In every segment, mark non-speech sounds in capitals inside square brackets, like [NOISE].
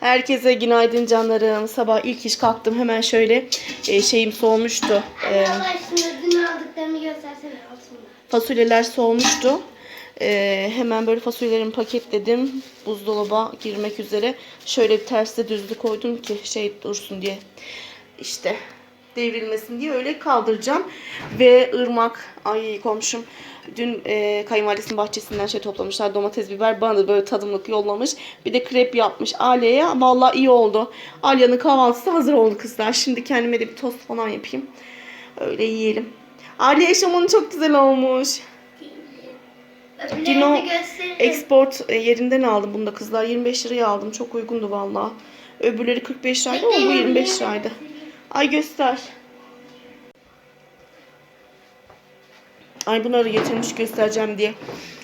Herkese günaydın canlarım. Sabah ilk iş kalktım hemen şöyle e, şeyim soğumuştu. E, altında. fasulyeler soğumuştu. E, hemen böyle fasulyelerimi paketledim. Buzdolaba girmek üzere. Şöyle bir terste düzlü koydum ki şey dursun diye. İşte devrilmesin diye öyle kaldıracağım. Ve ırmak, ay komşum dün e, kayınvalidesinin bahçesinden şey toplamışlar. Domates, biber bana da böyle tadımlık yollamış. Bir de krep yapmış Alya'ya. Vallahi iyi oldu. Alya'nın kahvaltısı hazır oldu kızlar. Şimdi kendime de bir tost falan yapayım. Öyle yiyelim. Alya eşofmanı çok güzel olmuş. Dino export e, yerinden aldım bunu da kızlar. 25 liraya aldım. Çok uygundu vallahi. Öbürleri 45 liraydı ama bu 25 liraydı. Ay göster. Ay bunları getirmiş göstereceğim diye.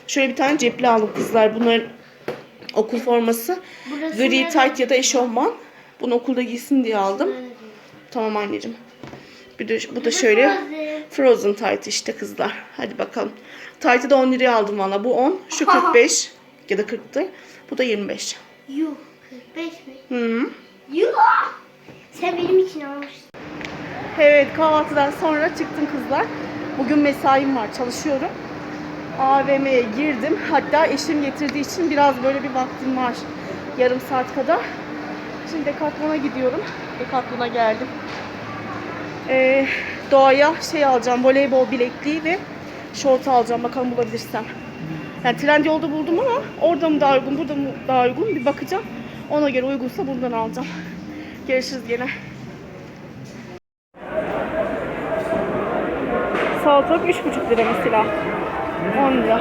Şöyle bir tane cepli aldım kızlar. Bunların okul forması. Burası Gri nerede? tight ya da eşofman. Bunu okulda giysin diye aldım. Tamam anneciğim. Bir de bu da şöyle Frozen tight işte kızlar. Hadi bakalım. Tight'ı da 10 liraya aldım valla. Bu 10. Şu [LAUGHS] 45 ya da 40'tı. Bu da 25. Yuh 45 mi? Hı -hı. Yuh! Sen benim için almışsın. Evet kahvaltıdan sonra çıktım kızlar. Bugün mesaim var çalışıyorum. AVM'ye girdim. Hatta eşim getirdiği için biraz böyle bir vaktim var. Yarım saat kadar. Şimdi Decathlon'a gidiyorum. Decathlon'a geldim. Ee, doğaya şey alacağım. Voleybol bilekliği ve şort alacağım. Bakalım bulabilirsem. Yani Trendyol'da buldum ama orada mı daha uygun, burada mı daha uygun bir bakacağım. Ona göre uygunsa buradan alacağım. Görüşürüz gene. Salatalık 3,5 lira mesela. 10 lira.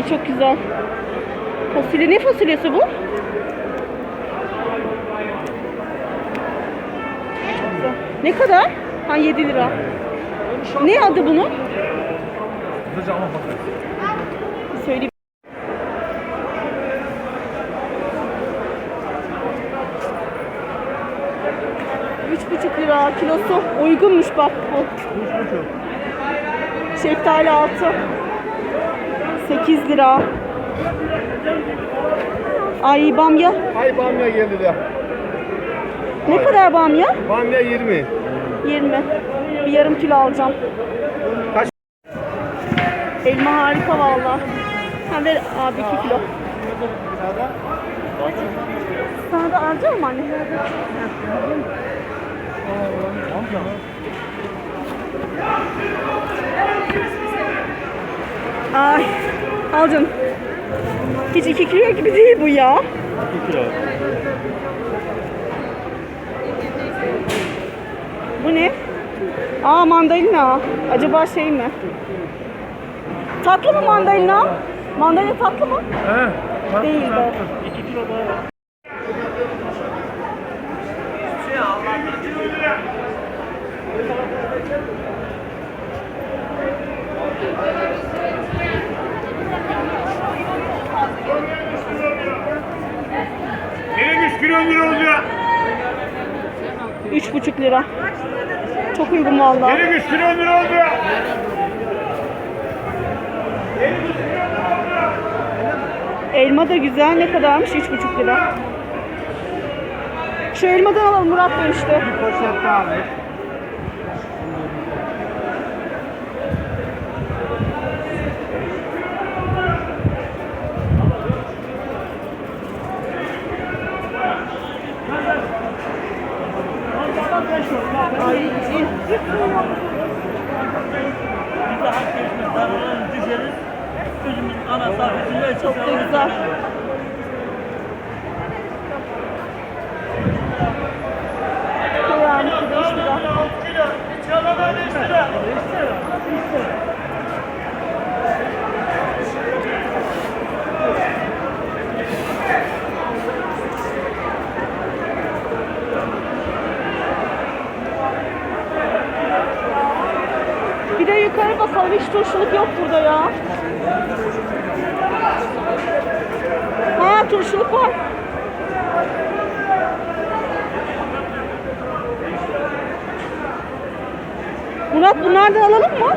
Ay çok güzel. Fasulye ne fasulyesi bu? Ne kadar? Ha 7 lira. Ne adı bunun? Söyleyeyim. Üç buçuk lira kilosu uygunmuş bak bu. Şeftali altı. 8 lira. Ay bamya. Ay bamya geldi de. Ne kadar bamya? Bamya 20. 20. Bir yarım kilo alacağım. Kaç? Elma harika valla. Ha ver abi 2 kilo. Sana da alacağım mı anne? Ay al canım. Hiç 2 kilo gibi değil bu ya. 2 kilo. Bu ne? Aa mandalina. Acaba şey mi? Tatlı mı mandalina? Mandalina tatlı mı? He. Değil be. 2 kilo daha. Nereye 3 kilo lira olacak? Üç buçuk lira. Çok uygun valla. Nereye 3 kilo lira olacak? Elma da güzel. Ne kadarmış? Üç buçuk lira. Şu elmadan alalım Murat demişti. Poşet daha alır. İyi. Çok da güzel. Yani 5 lira. kilo. İç alana 5 lira. Turşuluk yok burada ya. Ha turşuluk var. Murat bunlardan alalım mı?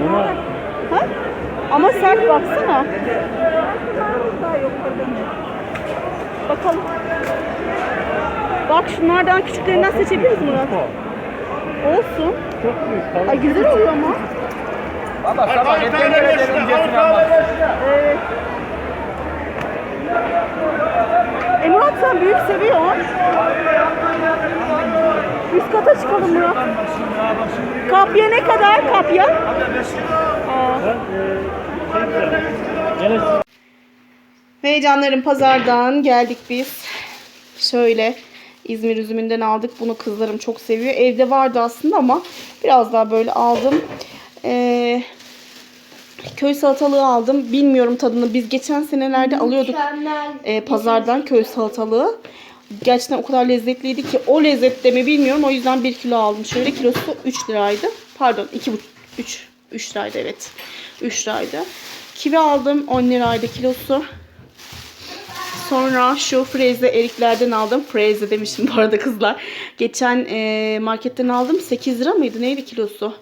Buna Ha? Ama sert baksana. Bakalım. Bak şunlardan küçüklerinden seçebiliriz Murat. Olsun. çok büyük. Ay güzel oluyor ama. Valla sabah geleceğim ücretini almaz. Evet. E Murat sen büyük seviyorsun. Üst kata çıkalım Murat. Kapya ne kadar kapya? Aa. Canlarım pazardan geldik biz. Şöyle İzmir üzümünden aldık. Bunu kızlarım çok seviyor. Evde vardı aslında ama biraz daha böyle aldım. Ee, köy salatalığı aldım. Bilmiyorum tadını. Biz geçen senelerde alıyorduk e, pazardan köy salatalığı. Gerçekten o kadar lezzetliydi ki o lezzette mi bilmiyorum. O yüzden 1 kilo aldım. Şöyle kilosu 3 liraydı. Pardon 2 3 3 liraydı evet. 3 liraydı. Kivi aldım 10 liraydı kilosu. Sonra şu freze eriklerden aldım. Freze demişim bu arada kızlar. Geçen e, marketten aldım. 8 lira mıydı? Neydi kilosu?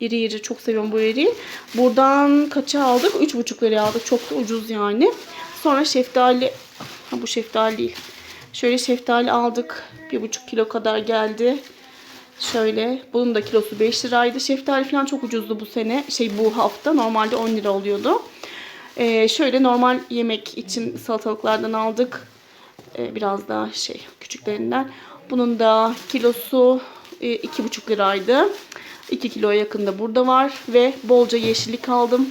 İri iri. Çok seviyorum bu eriği. Buradan kaça aldık? 3,5 liraya aldık. Çok da ucuz yani. Sonra şeftali. Ha bu şeftali değil. Şöyle şeftali aldık. 1,5 kilo kadar geldi. Şöyle. Bunun da kilosu 5 liraydı. Şeftali falan çok ucuzdu bu sene. Şey bu hafta. Normalde 10 lira oluyordu. Ee, şöyle normal yemek için salatalıklardan aldık. Ee, biraz daha şey küçüklerinden. Bunun da kilosu e, iki buçuk liraydı. 2 kiloya yakında burada var. Ve bolca yeşillik aldım.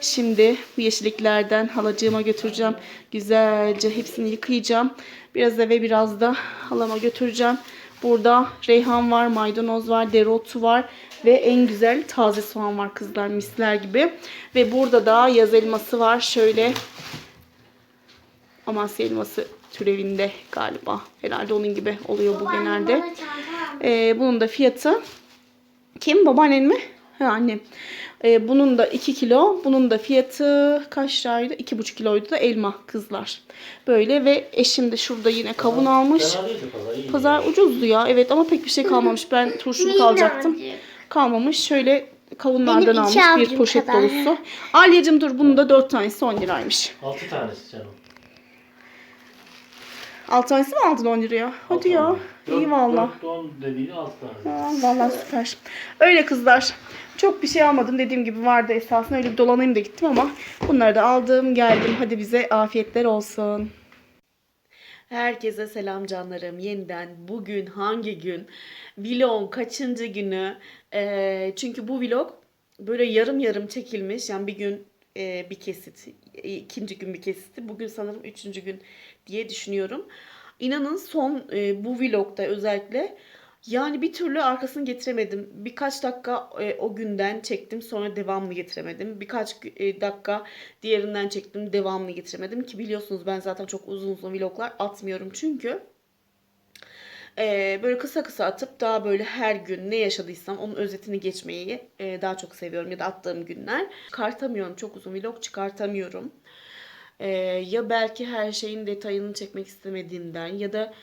Şimdi bu yeşilliklerden halacığıma götüreceğim. Güzelce hepsini yıkayacağım. Biraz eve biraz da halama götüreceğim. Burada reyhan var, maydanoz var, dereotu var ve en güzel taze soğan var kızlar misler gibi. Ve burada da yaz elması var. Şöyle Amasya elması türevinde galiba. Herhalde onun gibi oluyor bu genelde. Ee, bunun da fiyatı kim? Babaannen mi? Ha annem. Ee, bunun da 2 kilo. Bunun da fiyatı kaç liraydı? 2,5 kiloydu da elma kızlar. Böyle ve eşim de şurada yine kavun almış. pazar. ucuzdu ya. Evet ama pek bir şey kalmamış. Ben turşuluk alacaktım. Kalmamış. Şöyle kavunlardan Benim almış iki bir poşet kadar. dolusu. Alyacım dur bunun da 4 tanesi 10 liraymış. 6 tanesi canım. 6 tanesi mi aldın 10 liraya? Hadi ya. İyi valla. 10 dediğin 6 tane. Aa, Vallahi süper. Öyle kızlar. Çok bir şey almadım. Dediğim gibi vardı esasında. Öyle bir dolanayım da gittim ama bunları da aldım. Geldim. Hadi bize afiyetler olsun. Herkese selam canlarım. Yeniden bugün hangi gün? Vlog'un kaçıncı günü? Ee, çünkü bu vlog böyle yarım yarım çekilmiş. Yani bir gün e, bir kesit, ikinci gün bir kesitti. Bugün sanırım üçüncü gün diye düşünüyorum. İnanın son e, bu vlogda özellikle yani bir türlü arkasını getiremedim. Birkaç dakika e, o günden çektim sonra devamlı getiremedim. Birkaç e, dakika diğerinden çektim devamlı getiremedim. Ki biliyorsunuz ben zaten çok uzun uzun vloglar atmıyorum çünkü. e, böyle kısa kısa atıp daha böyle her gün ne yaşadıysam onun özetini geçmeyi e, daha çok seviyorum. Ya da attığım günler. Çıkartamıyorum çok uzun vlog çıkartamıyorum. E, ya belki her şeyin detayını çekmek istemediğimden ya da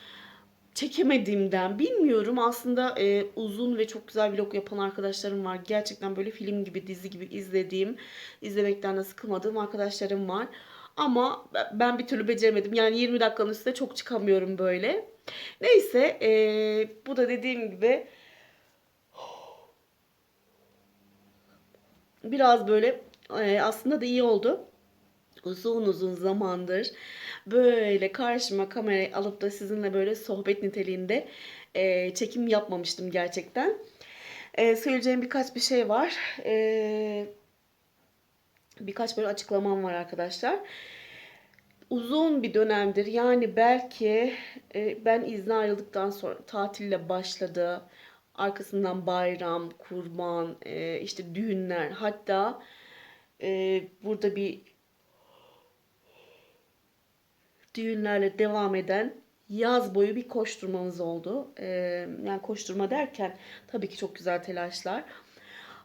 çekemediğimden bilmiyorum. Aslında e, uzun ve çok güzel vlog yapan arkadaşlarım var. Gerçekten böyle film gibi, dizi gibi izlediğim, izlemekten de sıkılmadığım arkadaşlarım var. Ama ben bir türlü beceremedim. Yani 20 dakikanın üstüne çok çıkamıyorum böyle. Neyse, e, bu da dediğim gibi biraz böyle e, aslında da iyi oldu uzun uzun zamandır böyle karşıma kamerayı alıp da sizinle böyle sohbet niteliğinde e, çekim yapmamıştım gerçekten. E, söyleyeceğim birkaç bir şey var. E, birkaç böyle açıklamam var arkadaşlar. Uzun bir dönemdir yani belki e, ben izne ayrıldıktan sonra tatille başladı. Arkasından bayram, kurban, e, işte düğünler hatta e, burada bir düğünlerle devam eden yaz boyu bir koşturmamız oldu. Ee, yani koşturma derken tabii ki çok güzel telaşlar.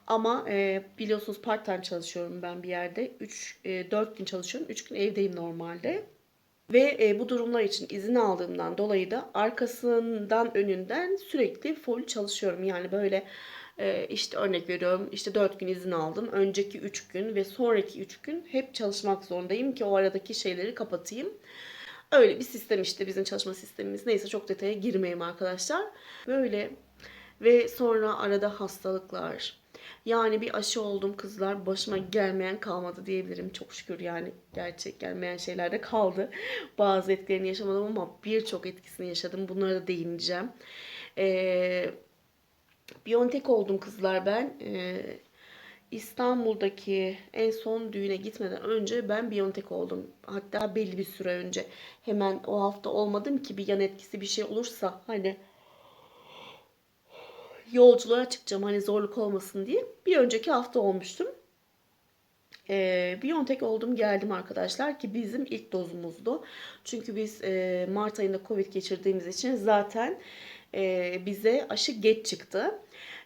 Ama e, biliyorsunuz part time çalışıyorum ben bir yerde. 3 4 gün çalışıyorum. 3 gün evdeyim normalde. Ve e, bu durumlar için izin aldığımdan dolayı da arkasından önünden sürekli full çalışıyorum. Yani böyle e, işte örnek veriyorum işte 4 gün izin aldım. Önceki 3 gün ve sonraki 3 gün hep çalışmak zorundayım ki o aradaki şeyleri kapatayım. Öyle bir sistem işte bizim çalışma sistemimiz. Neyse çok detaya girmeyeyim arkadaşlar. Böyle ve sonra arada hastalıklar. Yani bir aşı oldum kızlar. Başıma gelmeyen kalmadı diyebilirim. Çok şükür yani gerçek gelmeyen şeyler de kaldı. [LAUGHS] Bazı etkilerini yaşamadım ama birçok etkisini yaşadım. Bunlara da değineceğim. Ee, Biontech oldum kızlar ben. Ee, İstanbul'daki en son düğüne gitmeden önce ben Biontech oldum. Hatta belli bir süre önce. Hemen o hafta olmadım ki bir yan etkisi bir şey olursa hani yolculuğa çıkacağım hani zorluk olmasın diye. Bir önceki hafta olmuştum. Ee, Biontech oldum geldim arkadaşlar ki bizim ilk dozumuzdu. Çünkü biz e, Mart ayında Covid geçirdiğimiz için zaten e, bize aşı geç çıktı.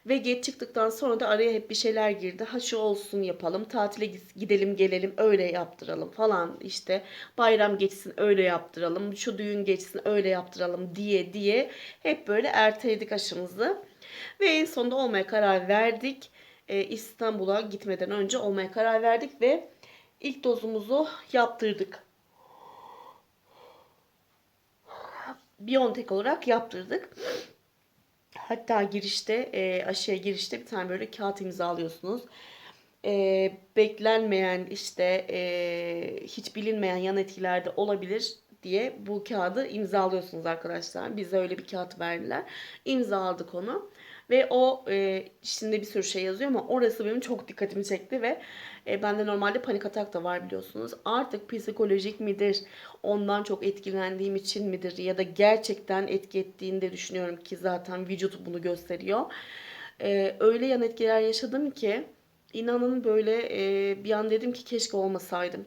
Ve geç çıktıktan sonra da araya hep bir şeyler girdi. Ha şu olsun yapalım, tatile gidelim gelelim öyle yaptıralım falan işte. Bayram geçsin öyle yaptıralım, şu düğün geçsin öyle yaptıralım diye diye hep böyle erteledik aşımızı. Ve en sonunda olmaya karar verdik. Ee, İstanbul'a gitmeden önce olmaya karar verdik ve ilk dozumuzu yaptırdık. Biontech olarak yaptırdık. Hatta girişte, e, aşıya girişte bir tane böyle kağıt imzalıyorsunuz. E, beklenmeyen işte e, hiç bilinmeyen yan etkiler de olabilir diye bu kağıdı imzalıyorsunuz arkadaşlar. Bize öyle bir kağıt verdiler. İmzaladık onu. Ve o e, içinde bir sürü şey yazıyor ama orası benim çok dikkatimi çekti ve e, bende normalde panik atak da var biliyorsunuz. Artık psikolojik midir, ondan çok etkilendiğim için midir ya da gerçekten etki ettiğini de düşünüyorum ki zaten vücut bunu gösteriyor. E, öyle yan etkiler yaşadım ki inanın böyle e, bir an dedim ki keşke olmasaydım.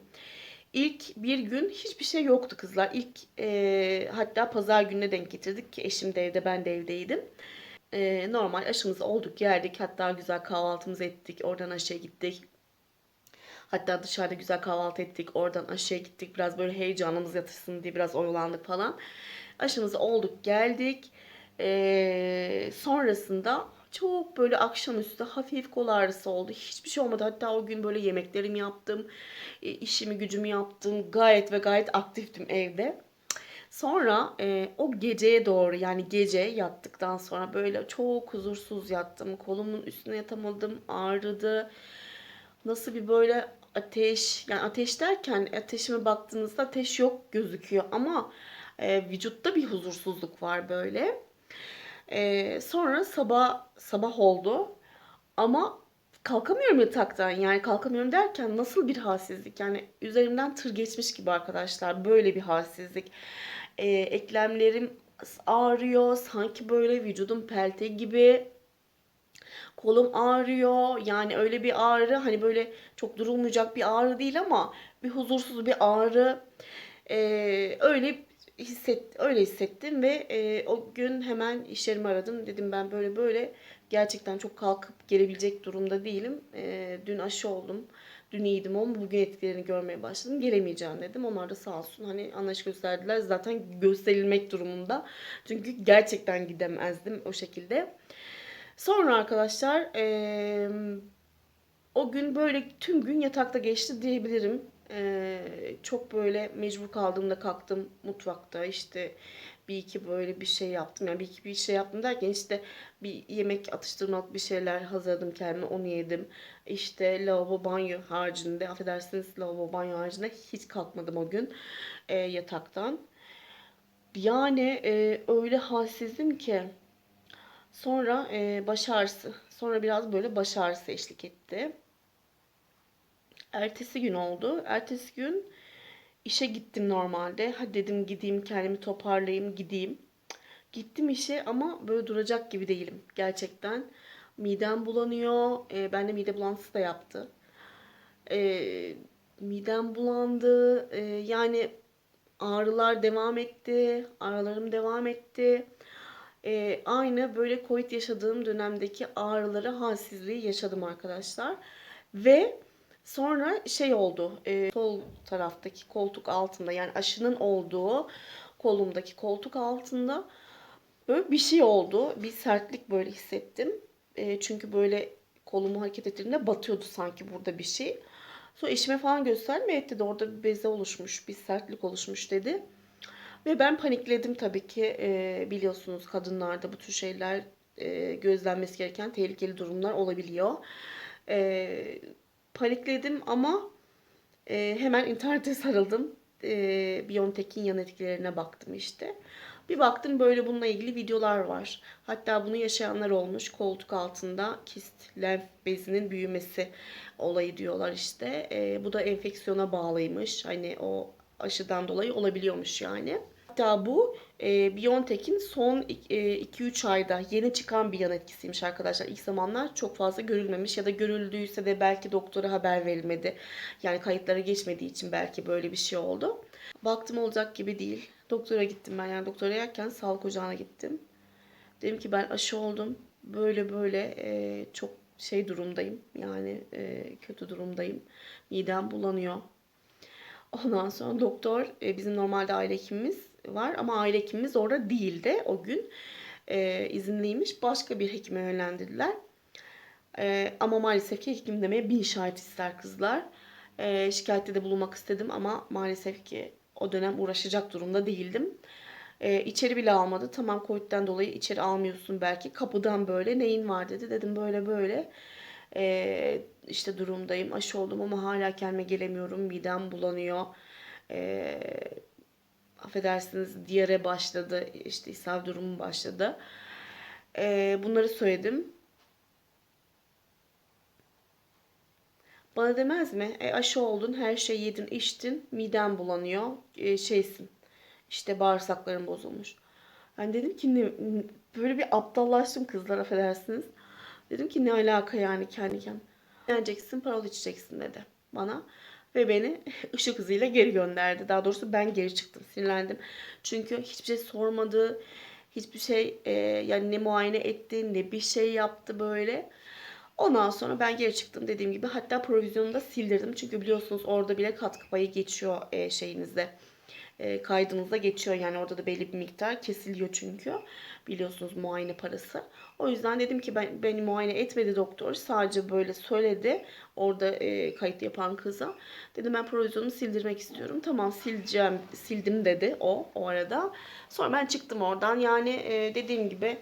İlk bir gün hiçbir şey yoktu kızlar. İlk e, hatta pazar gününe denk getirdik ki eşim de evde ben de evdeydim. E, normal aşımızı olduk yerdik. Hatta güzel kahvaltımızı ettik. Oradan aşağıya gittik. Hatta dışarıda güzel kahvaltı ettik. Oradan aşağıya gittik. Biraz böyle heyecanımız yatırsın diye biraz oyalandık falan. Aşımızı olduk geldik. E, sonrasında çok böyle akşamüstü hafif kol ağrısı oldu. Hiçbir şey olmadı. Hatta o gün böyle yemeklerimi yaptım. e, işimi gücümü yaptım. Gayet ve gayet aktiftim evde. Sonra e, o geceye doğru yani gece yattıktan sonra böyle çok huzursuz yattım. Kolumun üstüne yatamadım. Ağrıdı. Nasıl bir böyle ateş yani ateş derken ateşime baktığınızda ateş yok gözüküyor ama e, vücutta bir huzursuzluk var böyle. E, sonra sabah sabah oldu ama kalkamıyorum yataktan. Yani kalkamıyorum derken nasıl bir halsizlik? Yani üzerimden tır geçmiş gibi arkadaşlar böyle bir halsizlik. Ee, eklemlerim ağrıyor sanki böyle vücudum pelte gibi. Kolum ağrıyor. Yani öyle bir ağrı hani böyle çok durulmayacak bir ağrı değil ama bir huzursuz bir ağrı. Ee, öyle hisset öyle hissettim ve e, o gün hemen iş aradım. Dedim ben böyle böyle gerçekten çok kalkıp gelebilecek durumda değilim. E, dün aşı oldum. Dün iyiydim ama bugün etkilerini görmeye başladım. Gelemeyeceğim dedim. Onlar da sağ olsun hani anlayış gösterdiler. Zaten gösterilmek durumunda. Çünkü gerçekten gidemezdim o şekilde. Sonra arkadaşlar e, o gün böyle tüm gün yatakta geçti diyebilirim. E, çok böyle mecbur kaldığımda kalktım mutfakta işte bir iki böyle bir şey yaptım. Yani bir iki bir şey yaptım derken işte bir yemek atıştırmalık bir şeyler hazırladım kendime onu yedim. İşte lavabo banyo haricinde affedersiniz lavabo banyo haricinde hiç kalkmadım o gün e, yataktan. Yani e, öyle halsizdim ki sonra e, baş ağrısı sonra biraz böyle baş ağrısı eşlik etti. Ertesi gün oldu. Ertesi gün işe gittim normalde. Hadi dedim gideyim kendimi toparlayayım gideyim. Gittim işe ama böyle duracak gibi değilim gerçekten. Midem bulanıyor. E, ben de mide bulantısı da yaptı. E, midem bulandı. E, yani ağrılar devam etti. Ağrılarım devam etti. e, aynı böyle Covid yaşadığım dönemdeki ağrıları, halsizliği yaşadım arkadaşlar. Ve sonra şey oldu. e, sol taraftaki koltuk altında yani aşının olduğu kolumdaki koltuk altında böyle bir şey oldu. Bir sertlik böyle hissettim. E, çünkü böyle kolumu hareket ettirdiğimde batıyordu sanki burada bir şey. Sonra eşime falan gösterdim. Evet dedi orada bir beze oluşmuş, bir sertlik oluşmuş dedi. Ve ben panikledim tabii ki. E, biliyorsunuz kadınlarda bu tür şeyler e, gözlenmesi gereken tehlikeli durumlar olabiliyor. E, panikledim ama e, hemen internete [LAUGHS] sarıldım. E, Biontech'in yan etkilerine baktım işte. Bir baktım böyle bununla ilgili videolar var. Hatta bunu yaşayanlar olmuş. Koltuk altında kist, lenf bezinin büyümesi olayı diyorlar işte. E, bu da enfeksiyona bağlıymış. Hani o aşıdan dolayı olabiliyormuş yani. Hatta bu e, Biontech'in son 2-3 ayda yeni çıkan bir yan etkisiymiş arkadaşlar. İlk zamanlar çok fazla görülmemiş ya da görüldüyse de belki doktora haber verilmedi. Yani kayıtlara geçmediği için belki böyle bir şey oldu. Baktım olacak gibi değil. Doktora gittim ben yani doktora yerken sağlık ocağına gittim. Dedim ki ben aşı oldum. Böyle böyle e, çok şey durumdayım. Yani e, kötü durumdayım. Midem bulanıyor. Ondan sonra doktor e, bizim normalde aile hekimimiz var ama aile hekimimiz orada değildi o gün. E, izinliymiş. Başka bir hekime yönlendirdiler. E, ama maalesef ki hekim demeye bin şahit ister kızlar. E, şikayette de bulunmak istedim ama maalesef ki o dönem uğraşacak durumda değildim. E, içeri bile almadı. Tamam Covid'den dolayı içeri almıyorsun belki. Kapıdan böyle neyin var dedi. Dedim böyle böyle. E, işte durumdayım. Aşı oldum ama hala kendime gelemiyorum. Midem bulanıyor. E, affedersiniz diyare başladı. İşte ishal durumu başladı. E, bunları söyledim. Bana demez mi? E, aşı oldun, her şeyi yedin, içtin, miden bulanıyor, e, şeysin. İşte bağırsakların bozulmuş. Ben dedim ki ne, böyle bir aptallaştım kızlar affedersiniz. Dedim ki ne alaka yani kendi kendine. Yeneceksin, parol içeceksin dedi bana. Ve beni [LAUGHS] ışık hızıyla geri gönderdi. Daha doğrusu ben geri çıktım, sinirlendim. Çünkü hiçbir şey sormadı. Hiçbir şey e, yani ne muayene etti ne bir şey yaptı böyle. Ondan sonra ben geri çıktım dediğim gibi. Hatta provizyonu da sildirdim. Çünkü biliyorsunuz orada bile katkı payı geçiyor e, şeyinizde. E, kaydınızda geçiyor. Yani orada da belli bir miktar kesiliyor çünkü. Biliyorsunuz muayene parası. O yüzden dedim ki ben beni muayene etmedi doktor. Sadece böyle söyledi. Orada e, kayıt yapan kıza. Dedim ben provizyonumu sildirmek istiyorum. Tamam sileceğim. Sildim dedi o o arada. Sonra ben çıktım oradan. Yani e, dediğim gibi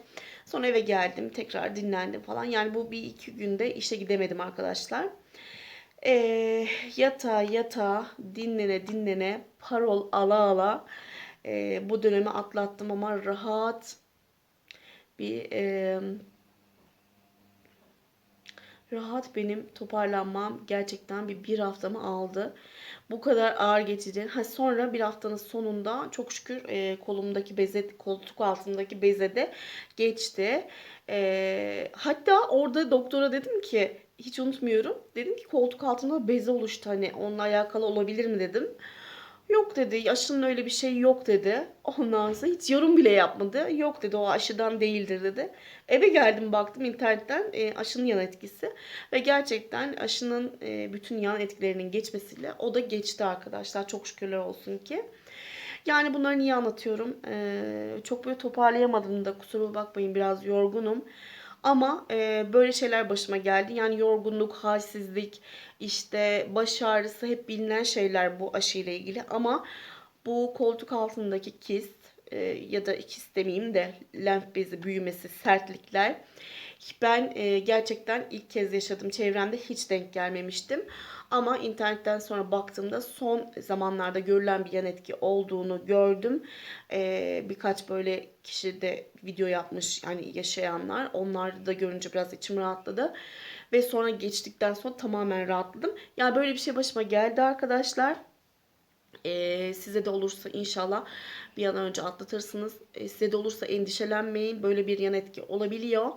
Sonra eve geldim. Tekrar dinlendim falan. Yani bu bir iki günde işe gidemedim arkadaşlar. Ee, yata yata dinlene dinlene parol ala ala e, bu dönemi atlattım ama rahat bir e, rahat benim toparlanmam gerçekten bir bir haftamı aldı. Bu kadar ağır geçici. Ha sonra bir haftanın sonunda çok şükür e, kolumdaki beze, koltuk altındaki beze de geçti. E, hatta orada doktora dedim ki hiç unutmuyorum. Dedim ki koltuk altında beze oluştu hani onunla alakalı olabilir mi dedim. Yok dedi. Aşının öyle bir şey yok dedi. Ondan sonra hiç yorum bile yapmadı. Yok dedi o aşıdan değildir dedi. Eve geldim baktım internetten e, aşının yan etkisi. Ve gerçekten aşının e, bütün yan etkilerinin geçmesiyle o da geçti arkadaşlar. Çok şükürler olsun ki. Yani bunları niye anlatıyorum? E, çok böyle toparlayamadım da kusura bakmayın biraz yorgunum. Ama e, böyle şeyler başıma geldi. Yani yorgunluk, halsizlik, işte baş ağrısı hep bilinen şeyler bu aşıyla ilgili. Ama bu koltuk altındaki kist e, ya da kist demeyeyim de lenf bezi büyümesi, sertlikler ben e, gerçekten ilk kez yaşadım. Çevremde hiç denk gelmemiştim. Ama internetten sonra baktığımda son zamanlarda görülen bir yan etki olduğunu gördüm. E, birkaç böyle kişi de video yapmış yani yaşayanlar. Onları da görünce biraz içim rahatladı. Ve sonra geçtikten sonra tamamen rahatladım. Yani böyle bir şey başıma geldi arkadaşlar. Ee, size de olursa inşallah bir an önce atlatırsınız. Ee, size de olursa endişelenmeyin. Böyle bir yan etki olabiliyor.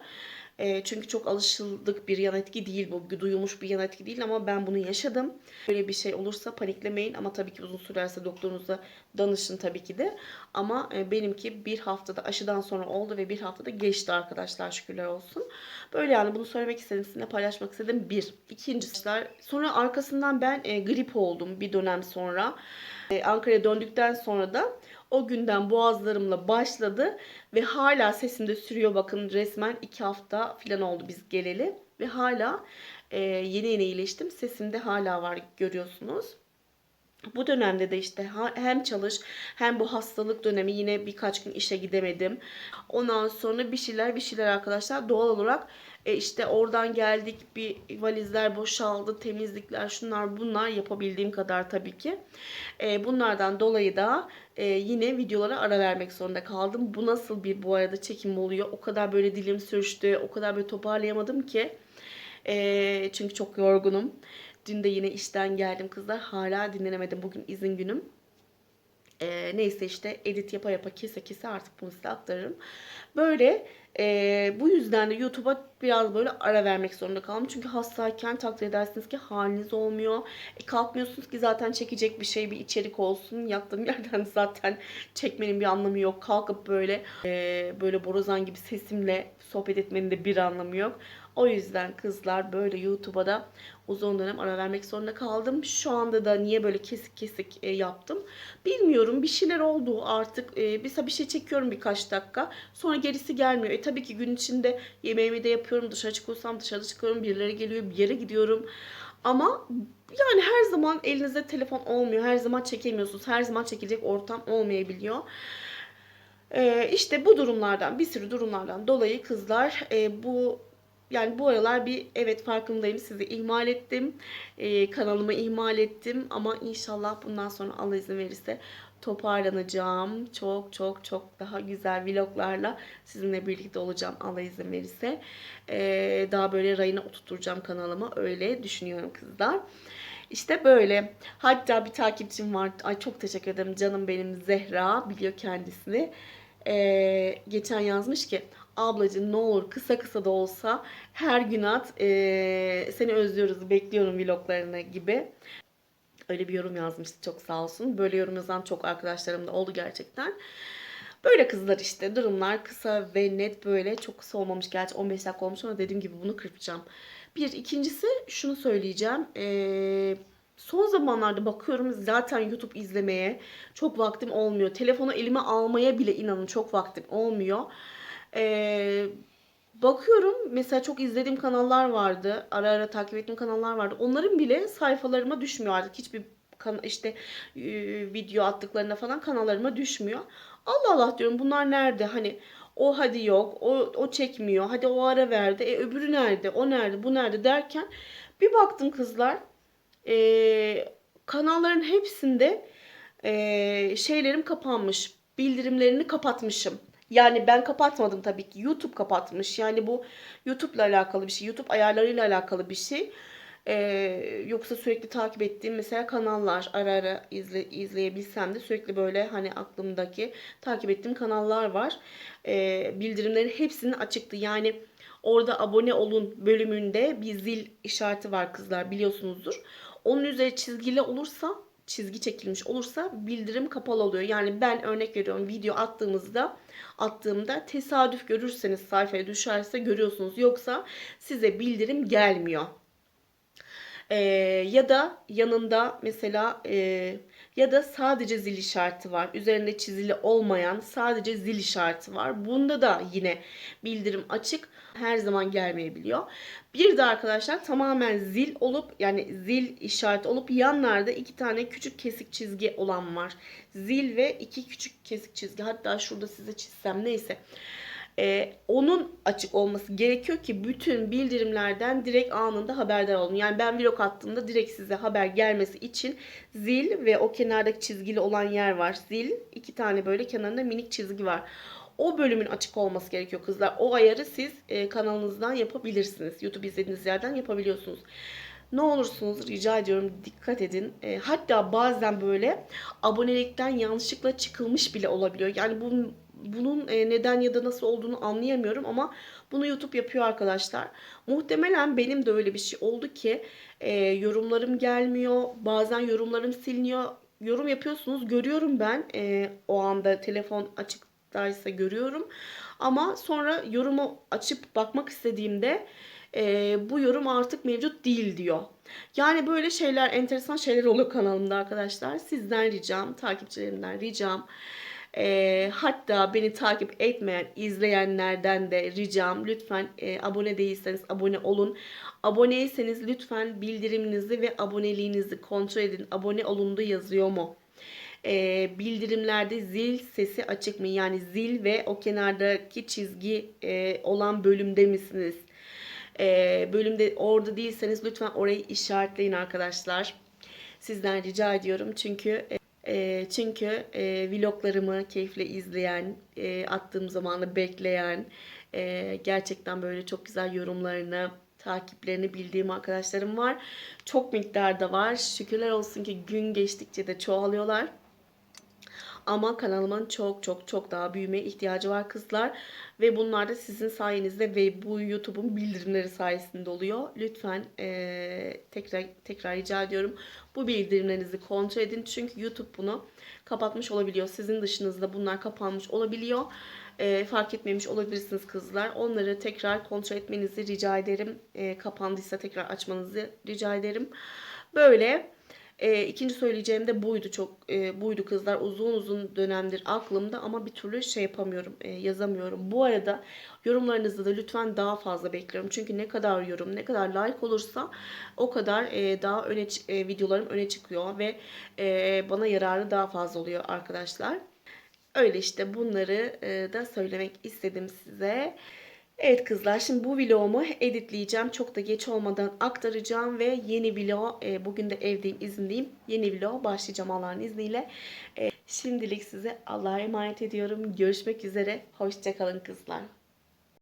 E, çünkü çok alışıldık bir yan etki değil bu. Duyulmuş bir yan etki değil ama ben bunu yaşadım. Böyle bir şey olursa paniklemeyin ama tabii ki uzun sürerse doktorunuza danışın tabii ki de. Ama e, benimki bir haftada aşıdan sonra oldu ve bir haftada geçti arkadaşlar şükürler olsun. Böyle yani bunu söylemek istedim sizinle paylaşmak istedim. Bir. İkincisi sonra arkasından ben e, grip oldum bir dönem sonra. E, Ankara'ya döndükten sonra da o günden boğazlarımla başladı ve hala sesimde sürüyor bakın resmen iki hafta falan oldu biz geleli ve hala e, yeni yeni iyileştim sesimde hala var görüyorsunuz. Bu dönemde de işte hem çalış hem bu hastalık dönemi yine birkaç gün işe gidemedim. Ondan sonra bir şeyler bir şeyler arkadaşlar doğal olarak e, işte oradan geldik bir valizler boşaldı temizlikler şunlar bunlar yapabildiğim kadar tabii ki. E, bunlardan dolayı da e, yine videolara ara vermek zorunda kaldım. Bu nasıl bir bu arada çekim oluyor? O kadar böyle dilim sürçtü, o kadar böyle toparlayamadım ki. E, çünkü çok yorgunum. Dün de yine işten geldim kızlar. Hala dinlenemedim. Bugün izin günüm. Ee, neyse işte edit yapa yapa kese kese artık bunu size aktarırım. Böyle e, bu yüzden de YouTube'a biraz böyle ara vermek zorunda kaldım. Çünkü hastayken takdir edersiniz ki haliniz olmuyor. E, kalkmıyorsunuz ki zaten çekecek bir şey bir içerik olsun. Yattığım [LAUGHS] yerden zaten çekmenin bir anlamı yok. Kalkıp böyle e, böyle borazan gibi sesimle sohbet etmenin de bir anlamı yok. O yüzden kızlar böyle YouTube'a da uzun dönem ara vermek zorunda kaldım. Şu anda da niye böyle kesik kesik e, yaptım bilmiyorum. Bir şeyler oldu artık. E, mesela bir şey çekiyorum birkaç dakika. Sonra gerisi gelmiyor. E tabii ki gün içinde yemeğimi de yapıyorum. Dışarı çıkıyorsam dışarı çıkıyorum. Birileri geliyor bir yere gidiyorum. Ama yani her zaman elinizde telefon olmuyor. Her zaman çekemiyorsunuz. Her zaman çekilecek ortam olmayabiliyor. Ee, işte bu durumlardan bir sürü durumlardan dolayı kızlar e, bu yani bu aralar bir evet farkındayım sizi ihmal ettim. Ee, kanalımı ihmal ettim ama inşallah bundan sonra Allah izin verirse toparlanacağım. Çok çok çok daha güzel vloglarla sizinle birlikte olacağım Allah izin verirse. Ee, daha böyle rayına oturtacağım kanalımı öyle düşünüyorum kızlar. İşte böyle. Hatta bir takipçim var. Ay çok teşekkür ederim canım benim Zehra biliyor kendisini. Ee, geçen yazmış ki ablacığım ne olur kısa kısa da olsa her gün at ee, seni özlüyoruz bekliyorum vloglarını gibi. Öyle bir yorum yazmıştı çok sağ olsun. Böyle yorum yazan çok arkadaşlarım da oldu gerçekten. Böyle kızlar işte durumlar kısa ve net böyle çok kısa olmamış gerçi 15 dakika olmuş ama dediğim gibi bunu kırpacağım. Bir ikincisi şunu söyleyeceğim. Ee, son zamanlarda bakıyorum zaten YouTube izlemeye çok vaktim olmuyor. Telefonu elime almaya bile inanın çok vaktim olmuyor. Ee, bakıyorum mesela çok izlediğim kanallar vardı. Ara ara takip ettiğim kanallar vardı. Onların bile sayfalarıma düşmüyor artık. Hiçbir kan işte e, video attıklarında falan kanallarıma düşmüyor. Allah Allah diyorum bunlar nerede? Hani o hadi yok, o, o çekmiyor, hadi o ara verdi, e öbürü nerede, o nerede, bu nerede derken bir baktım kızlar e, kanalların hepsinde e, şeylerim kapanmış, bildirimlerini kapatmışım. Yani ben kapatmadım tabii ki. YouTube kapatmış. Yani bu YouTube'la alakalı bir şey. YouTube ayarlarıyla alakalı bir şey. Ee, yoksa sürekli takip ettiğim mesela kanallar ara ara izle, izleyebilsem de sürekli böyle hani aklımdaki takip ettiğim kanallar var. Ee, bildirimlerin hepsinin açıktı. Yani orada abone olun bölümünde bir zil işareti var kızlar biliyorsunuzdur. Onun üzeri çizgili olursa çizgi çekilmiş olursa bildirim kapalı oluyor. Yani ben örnek veriyorum video attığımızda attığımda tesadüf görürseniz sayfaya düşerse görüyorsunuz. Yoksa size bildirim gelmiyor. Ee, ya da yanında mesela e, ya da sadece zil işareti var. Üzerinde çizili olmayan sadece zil işareti var. Bunda da yine bildirim açık. Her zaman gelmeyebiliyor. Bir de arkadaşlar tamamen zil olup yani zil işareti olup yanlarda iki tane küçük kesik çizgi olan var. Zil ve iki küçük kesik çizgi. Hatta şurada size çizsem neyse. Ee, onun açık olması gerekiyor ki bütün bildirimlerden direkt anında haberdar olun. Yani ben vlog attığımda direkt size haber gelmesi için zil ve o kenardaki çizgili olan yer var. Zil iki tane böyle kenarında minik çizgi var. O bölümün açık olması gerekiyor kızlar. O ayarı siz e, kanalınızdan yapabilirsiniz. YouTube izlediğiniz yerden yapabiliyorsunuz. Ne olursunuz rica ediyorum dikkat edin. E, hatta bazen böyle abonelikten yanlışlıkla çıkılmış bile olabiliyor. Yani bu bunun e, neden ya da nasıl olduğunu anlayamıyorum ama bunu YouTube yapıyor arkadaşlar. Muhtemelen benim de öyle bir şey oldu ki e, yorumlarım gelmiyor. Bazen yorumlarım siliniyor. Yorum yapıyorsunuz görüyorum ben e, o anda telefon açıktaysa görüyorum. Ama sonra yorumu açıp bakmak istediğimde e, bu yorum artık mevcut değil diyor. Yani böyle şeyler, enteresan şeyler oluyor kanalımda arkadaşlar. Sizden ricam, takipçilerimden ricam. E, hatta beni takip etmeyen izleyenlerden de ricam lütfen e, abone değilseniz abone olun. Aboneyseniz lütfen bildiriminizi ve aboneliğinizi kontrol edin. Abone olundu yazıyor mu? e, bildirimlerde zil sesi açık mı? Yani zil ve o kenardaki çizgi e, olan bölümde misiniz? E, bölümde orada değilseniz lütfen orayı işaretleyin arkadaşlar. Sizden rica ediyorum çünkü e, çünkü e, vloglarımı keyifle izleyen, e, attığım zamanı bekleyen, e, gerçekten böyle çok güzel yorumlarını, takiplerini bildiğim arkadaşlarım var. Çok miktarda var. Şükürler olsun ki gün geçtikçe de çoğalıyorlar. Ama kanalımın çok çok çok daha büyümeye ihtiyacı var kızlar. Ve bunlar da sizin sayenizde ve bu YouTube'un bildirimleri sayesinde oluyor. Lütfen eee, tekrar tekrar rica ediyorum. Bu bildirimlerinizi kontrol edin. Çünkü YouTube bunu kapatmış olabiliyor. Sizin dışınızda bunlar kapanmış olabiliyor. Eee, fark etmemiş olabilirsiniz kızlar. Onları tekrar kontrol etmenizi rica ederim. Eee, kapandıysa tekrar açmanızı rica ederim. Böyle. E, ikinci söyleyeceğim de buydu çok e, buydu kızlar uzun uzun dönemdir aklımda ama bir türlü şey yapamıyorum e, yazamıyorum. Bu arada yorumlarınızı da lütfen daha fazla bekliyorum çünkü ne kadar yorum ne kadar like olursa o kadar e, daha öne e, videolarım öne çıkıyor ve e, bana yararı daha fazla oluyor arkadaşlar. Öyle işte bunları e, da söylemek istedim size. Evet kızlar şimdi bu vlogumu editleyeceğim. Çok da geç olmadan aktaracağım ve yeni vlog e, bugün de evdeyim izindeyim. Yeni vlog başlayacağım Allah'ın izniyle. E, şimdilik size Allah'a emanet ediyorum. Görüşmek üzere. Hoşçakalın kızlar.